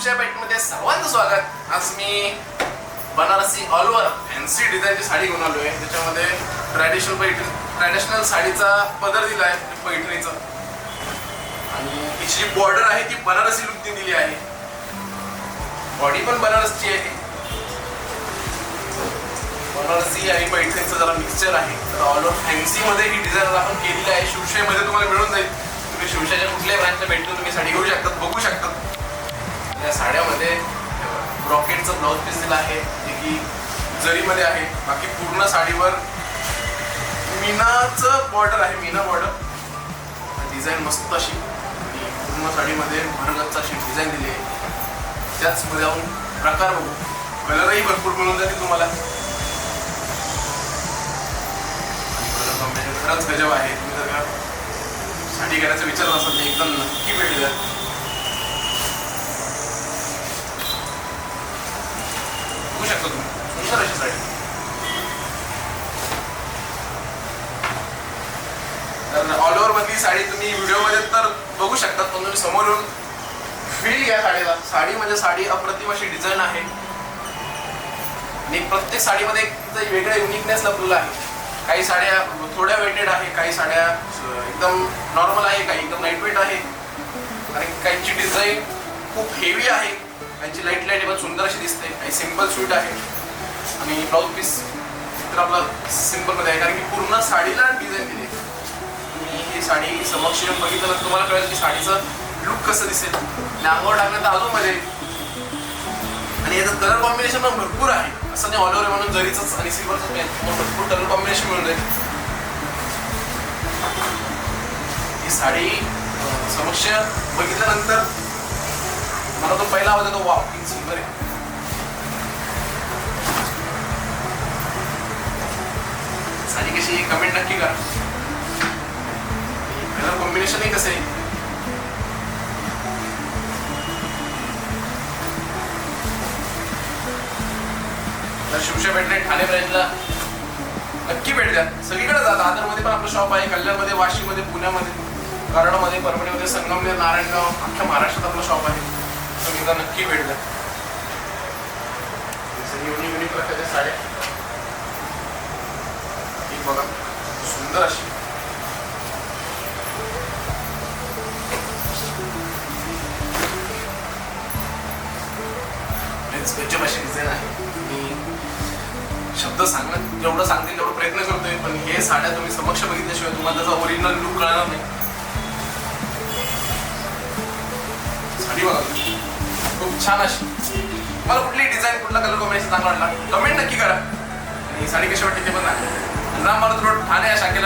तुमच्या पॅटमध्ये सर्वांचं स्वागत. आज मी बनारसी ऑल ओव्हर फॅन्सी डिझाईनची साडी घेऊन आलो आहे त्याच्यामध्ये ट्रॅडिशनल पैठणी ट्रॅडिशनल साडीचा पदर दिला आहे पैठणीचा. आणि तिची जी बॉर्डर आहे ती बनारसी लुकनी दिली आहे. बॉडी पण बनारसची आहे. बनारसी आणि पैठणीचं जरा मिक्सचर आहे. तर ऑल ओव्हर फॅन्सीमध्ये ही डिझाईन आपण केलेली आहे. शिवशाहीमध्ये तुम्हाला मिळून जाईल. तुम्ही शिवशाच्या कुठल्याही ब्रँचला भेटून तुम्ही साडी घेऊ शकतात बघू शकतात. ब्रॉकेटचं ब्लाऊज पीस दिला आहे जे की जरीमध्ये आहे. बाकी पूर्ण साडीवर मीनाचं बॉर्डर आहे मीना बॉर्डर डिझाईन मस्त अशी. आणि पूर्ण साडीमध्ये भरगतच अशी डिझाईन दिली आहे. त्याचमध्ये जाऊन प्रकार बघू. कलरही भरपूर मिळून जाते तुम्हाला. कॉम्बिनेशन खरंच गजब आहे. तुम्ही जर का साडी घेण्याचा विचार असाल तर एकदम नक्की भेट द्या. बघू सुंदर अशी साडी तर ऑल ओव्हर मधली साडी तुम्ही व्हिडिओमध्ये तर बघू शकता पण तुम्ही समोर येऊन फील घ्या साडीला. साडी म्हणजे साडी अप्रतिम अशी डिझाईन आहे. आणि प्रत्येक साडीमध्ये एक तिचं वेगळं युनिकनेस लपलेलं आहे. काही साड्या थोड्या वेटेड आहे काही साड्या एकदम नॉर्मल आहे काही एकदम लाइट वेट आहे. आणि काहींची डिझाईन खूप हेवी आहे. त्यांची लाइट लाइट पण सुंदर अशी दिसते. आणि सिंपल स्वीट आहे. आणि ब्लाऊज पीस तर आपलं सिम्पलमध्ये आहे कारण की पूर्ण साडीला डिझाईन दिली आहे. तुम्ही ही साडी समक्ष बघितलं तर तुम्हाला कळेल की साडीचं लुक कसं दिसेल. आणि अंगावर टाकलं तर अजून मजा येईल. आणि याचं कलर कॉम्बिनेशन पण भरपूर आहे. असं नाही ऑल ओव्हर म्हणून जरीच आणि सिल्वरचं भरपूर कलर कॉम्बिनेशन मिळून जाईल. ही साडी समक्ष बघितल्यानंतर मला तो पहिला आवाज येतो वाव किती सुंदर आहे साडी कशी कमेंट नक्की करा. कलर कॉम्बिनेशनही कसं आहे? तर शिवशा भेटले ठाणे ब्रँचला नक्की भेट द्या. सगळीकडे जात आदरमध्ये पण आपलं शॉप आहे कल्याणमध्ये वाशीमध्ये पुण्यामध्ये कराडमध्ये परभणीमध्ये संगमनेर नारायणगाव अख्ख्या महाराष्ट्रात आपलं शॉप आहे. सगळीकडे नक्की भेट द्या. युनिक युनिक प्रकारच्या साड्या. ही बघा सुंदर अशी. लयच गजब अशी डिझाईन आहे. मी शब्द सांगणं जेवढं सांगतील तेवढं प्रयत्न करतोय पण हे साड्या तुम्ही समक्ष बघितल्याशिवाय तुम्हाला त्याचा ओरिजिनल लुक कळणार नाही. छान अशी. मला कुठली डिझाईन कुठला कलर कॉम्बिनेशन चांगला वाटला? कमेंट नक्की करा. आणि साडी कशी वाटते ते पण राम मारुत रोड ठाणे या शाखेला.